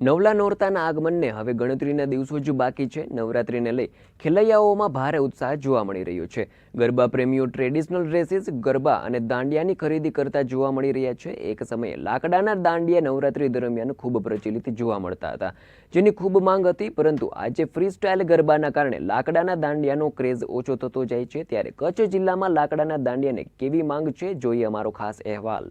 નવલા નોરતાના આગમનને હવે ગણતરીના દિવસો જ બાકી છે. નવરાત્રીને લઈ ખેલૈયાઓમાં ભારે ઉત્સાહ જોવા મળી રહ્યો છે. ગરબા પ્રેમીઓ ટ્રેડિશનલ ડ્રેસીસ, ગરબા અને દાંડિયાની ખરીદી કરતા જોવા મળી રહ્યા છે. એક સમયે લાકડાના દાંડિયા નવરાત્રી દરમિયાન ખૂબ પ્રચલિત જોવા મળતા હતા, જેની ખૂબ માંગ હતી, પરંતુ આજે ફ્રી સ્ટાઇલ ગરબાના કારણે લાકડાના દાંડિયાનો ક્રેઝ ઓછો થતો જાય છે. ત્યારે કચ્છ જિલ્લામાં લાકડાના દાંડિયાને કેવી માંગ છે? જોઈએ અમારો ખાસ અહેવાલ.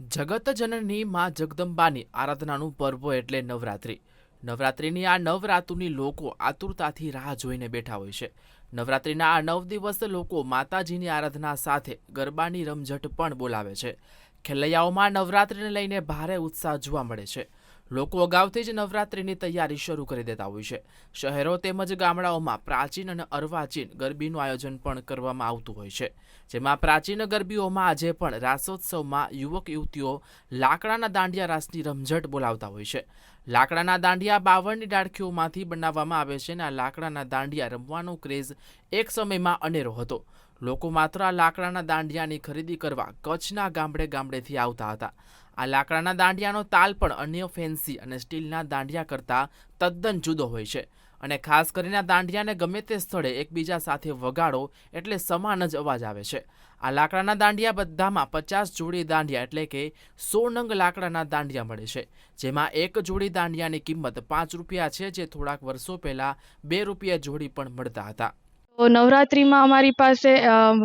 જગત જનની માં જગદંબાની આરાધનાનું પર્વ એટલે નવરાત્રિ. નવરાત્રિની આ નવરાતુની લોકો આતુરતાથી રાહ જોઈને બેઠા હોય છે. નવરાત્રિના આ નવ દિવસ લોકો માતાજીની આરાધના સાથે ગરબાની રમઝટ પણ બોલાવે છે. ખેલૈયાઓમાં નવરાત્રિને લઈને ભારે ઉત્સાહ જોવા મળે છે. લોકો અગાઉથી જ નવરાત્રિની તૈયારી શરૂ કરી દેતા હોય છે. શહેરો તેમજ ગામડાઓમાં પ્રાચીન અને અર્વાચીન ગરબીનું આયોજન પણ કરવામાં આવતું હોય છે. જેમાં પ્રાચીન ગરબીઓમાં આજે પણ રાસોત્સવમાં યુવક યુવતીઓ લાકડાના દાંડિયા રાસની રમઝટ બોલાવતા હોય છે. લાકડાના દાંડિયા બાવળની ડાળખીઓમાંથી બનાવવામાં આવે છે અને આ લાકડાના દાંડિયા રમવાનો ક્રેઝ એક સમયમાં અનેરો હતો. લોકો માત્ર આ લાકડાના દાંડિયાની ખરીદી કરવા કચ્છના ગામડે ગામડેથી આવતા હતા. આ લાકડાના દાંડિયાનો તાલ પણ અન્ય ફેન્સી અને સ્ટીલના દાંડિયા કરતાં તદ્દન જુદો હોય છે. અને ખાસ કરીને દાંડિયાને ગમે તે સ્થળે એકબીજા સાથે વગાડો એટલે સમાન જ અવાજ આવે છે. આ લાકડાના દાંડિયા બધામાં પચાસ જોડી દાંડિયા એટલે કે સો નંગ લાકડાના દાંડિયા મળે છે, જેમાં એક જોડી દાંડિયાની કિંમત પાંચ રૂપિયા છે, જે થોડાક વર્ષો પહેલાં બે રૂપિયા જોડી પણ મળતા હતા. તો નવરાત્રિમાં અમારી પાસે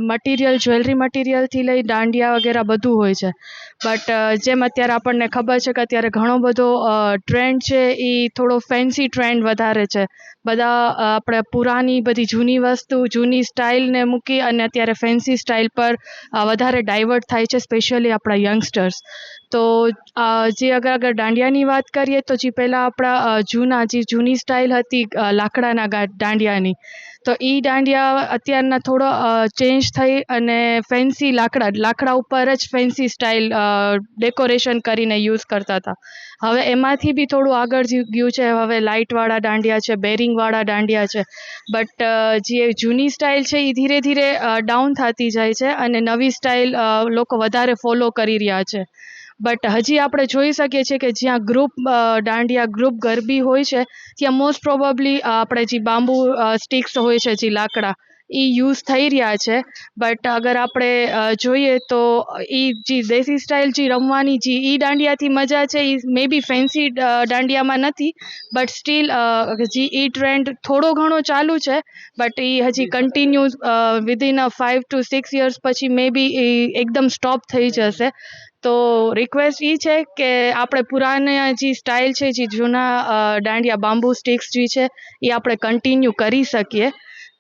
મટીરિયલ જ્વેલરી મટીરિયલથી લઈ દાંડિયા વગેરે બધું હોય છે. બટ જેમ અત્યારે આપણને ખબર છે કે અત્યારે ઘણો બધો ટ્રેન્ડ છે એ થોડો ફેન્સી ટ્રેન્ડ વધારે છે. બધા આપણે પુરાની બધી જૂની વસ્તુ, જૂની સ્ટાઇલને મૂકી અને અત્યારે ફેન્સી સ્ટાઇલ પર વધારે ડાયવર્ટ થાય છે સ્પેશિયલી આપણા યંગસ્ટર્સ તો જે અગર અગર દાંડિયાની વાત કરીએ તો જે પહેલાં આપણા જૂના, જે જૂની સ્ટાઇલ હતી લાકડાના દાંડિયાની, તો એ દાંડિયા અત્યારના થોડો ચેન્જ થઈ અને ફેન્સી લાકડા લાકડા ઉપર જ ફેન્સી સ્ટાઇલ ડેકોરેશન કરીને યુઝ કરતા હતા. હવે એમાંથી બી થોડું આગળ ગયું છે, હવે લાઇટવાળા દાંડિયા છે બેરિંગવાળા દાંડિયા છે બટ જે જૂની સ્ટાઇલ છે એ ધીરે ધીરે ડાઉન થતી જાય છે અને નવી સ્ટાઇલ લોકો વધારે ફોલો કરી રહ્યા છે. બટ હજી આપણે જોઈ શકીએ છીએ કે જ્યાં ગ્રુપ દાંડિયા ગ્રુપ ગરબી હોય છે, ત્યાં મોસ્ટ પ્રોબેબલી આપણે જે બાંબુ સ્ટિક્સ હોય છે, જે લાકડા એ યુઝ થઈ રહ્યા છે. બટ અગર આપણે જોઈએ તો એ જે દેશી સ્ટાઇલ જે રમવાની જે એ દાંડિયાથી મજા છે એ મે બી ફેન્સી દાંડિયામાં નથી. બટ સ્ટીલ જે એ ટ્રેન્ડ થોડો ઘણો ચાલુ છે. બટ એ હજી continue within five to six years પછી મે બી એ એકદમ સ્ટોપ થઈ જશે. તો રિક્વેસ્ટ એ છે કે આપણે પુરાના જે સ્ટાઇલ છે, જે જૂના દાંડિયા બાંબુ સ્ટિક્સ જે છે એ આપણે કન્ટિન્યુ કરી શકીએ.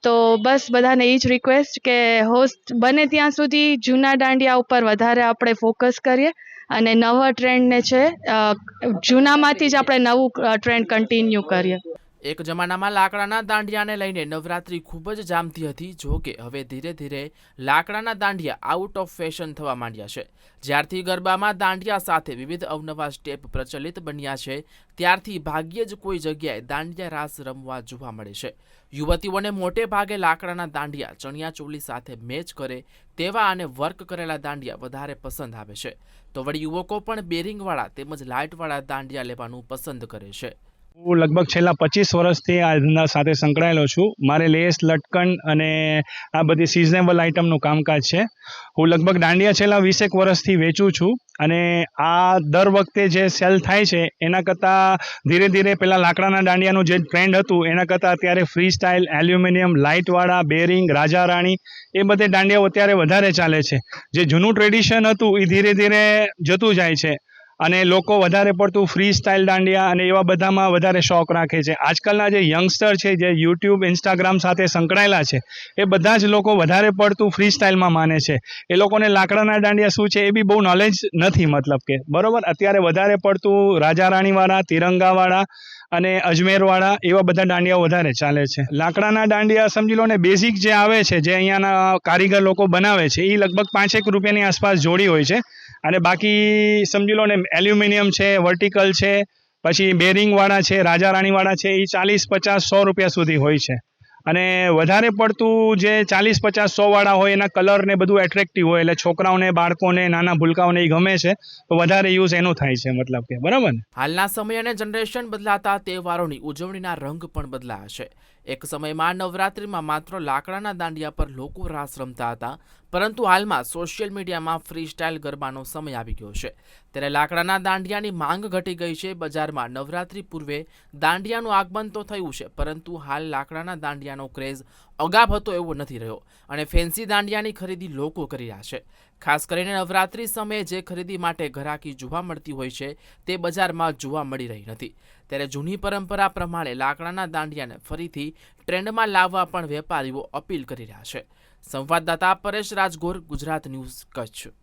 તો બસ બધાને એ જ રિક્વેસ્ટ કે હોસ્ટ બને ત્યાં સુધી જૂના દાંડિયા ઉપર વધારે આપણે ફોકસ કરીએ. અને નવા ટ્રેન્ડને છે જૂનામાંથી જ આપણે નવું ટ્રેન્ડ કન્ટિન્યુ કરીએ. એક જમાનામાં લાકડાના દાંડિયાને લઈને નવરાત્રી ખૂબ જ જામતી હતી, જો કે હવે ધીરે ધીરે લાકડાના દાંડિયા આઉટ ઓફ ફેશન થવા માંડ્યા છે. જ્યારથી ગરબામાં દાંડિયા સાથે વિવિધ અવનવા સ્ટેપ પ્રચલિત બન્યા છે, ત્યારથી ભાગ્યે જ કોઈ જગ્યાએ દાંડિયા રાસ રમવા જોવા મળે છે. યુવતીઓને મોટે ભાગે લાકડાના દાંડિયા ચણિયા ચોલી સાથે મેચ કરે તેવા અને વર્ક કરેલા દાંડિયા વધારે પસંદ આવે છે. તો વળી યુવકો પણ બેરિંગવાળા તેમજ લાઇટવાળા દાંડિયા લેવાનું પસંદ કરે છે. હું લગભગ છેલ્લા પચીસ વર્ષથી આ ધંધા સાથે સંકળાયેલો છું. મારે લેસ, લટકન અને આ બધી સિઝનેબલ આઇટમનું કામકાજ છે. હું લગભગ દાંડિયા છેલ્લા વીસેક વર્ષથી વેચું છું અને આ દર વખતે જે સેલ થાય છે, એના કરતાં ધીરે ધીરે પહેલાં લાકડાના દાંડિયાનું જે ટ્રેન્ડ હતું, એના કરતાં અત્યારે ફ્રી સ્ટાઇલ એલ્યુમિનિયમ લાઇટવાળા બેરિંગ રાજા રાણી એ બધે દાંડિયાઓ અત્યારે વધારે ચાલે છે. જે જૂનું ટ્રેડિશન હતું, એ ધીરે ધીરે જતું જાય છે. અને લોકો વધારે પડતું ફ્રી સ્ટાઇલ દાંડિયા અને એવા બધામાં વધારે શોખ રાખે છે. આજકાલના જે યંગસ્ટર છે, જે યુટ્યુબ ઇન્સ્ટાગ્રામ સાથે સંકળાયેલા છે, એ બધા જ લોકો વધારે પડતું ફ્રી સ્ટાઇલમાં માને છે. એ લોકોને લાકડાના દાંડિયા શું છે, એ બી બહુ નોલેજ નથી મતલબ કે. બરાબર? અત્યારે વધારે પડતું રાજા રાણીવાળા, તિરંગાવાળા અને અજમેરવાળા એવા બધા દાંડિયાઓ વધારે ચાલે છે. લાકડાના દાંડિયા સમજી લો ને બેઝિક જે આવે છે, જે અહીંયાના કારીગર લોકો બનાવે છે, એ લગભગ પાંચેક રૂપિયાની આસપાસ જોડી હોય છે. અને બાકી સમજી લો ને, એલ્યુમિનિયમ છે, વર્ટિકલ છે, પછી બેરિંગવાળા છે રાજા રાણીવાળા છે એ ચાલીસ પચાસ સો રૂપિયા સુધી હોય છે. અને વધારે પડતું જે ચાલીસ પચાસ સોવાળા હોય, એના કલર ને બધું એટ્રેક્ટિવ હોય, એટલે છોકરાઓને, બાળકોને, નાના ભૂલકાઓને એ ગમે છે, તો વધારે યુઝ એનો થાય છે, મતલબ કે, બરાબર ને? હાલના સમય અને જનરેશન બદલાતા તહેવારોની ઉજવણીના રંગ પણ બદલાયા છે. એક સમયમાં નવરાત્રિમાં માત્ર લાકડાના દાંડિયા પર લોકો રાસ રમતા હતા. પરંતુ હાલમાં સોશિયલ મીડિયામાં ફ્રી સ્ટાઇલ ગરબાનો સમય આવી ગયો છે. ત્યારે લાકડાના દાંડિયાની માંગ ઘટી ગઈ છે. બજારમાં નવરાત્રિ પૂર્વે દાંડિયાનું આગમન તો થયું છે, પરંતુ હાલ લાકડાના દાંડિયાનો ક્રેઝ અગાપ હતો એવો નથી રહ્યો અને ફેન્સી દાંડિયાની ખરીદી લોકો કરી રહ્યા છે. ખાસ કરીને નવરાત્રિ સમયે જે ખરીદી માટે ઘરાકી જોવા મળતી હોય છે, તે બજારમાં જોવા મળી રહી નથી. ત્યારે જૂની પરંપરા પ્રમાણે લાકડાના દાંડિયાને ફરીથી ટ્રેન્ડમાં લાવવા પણ વેપારીઓ અપીલ કરી રહ્યા છે. સંવાદદાતા પરેશ રાજગોર ગુજરાત ન્યૂઝ કચ્છ.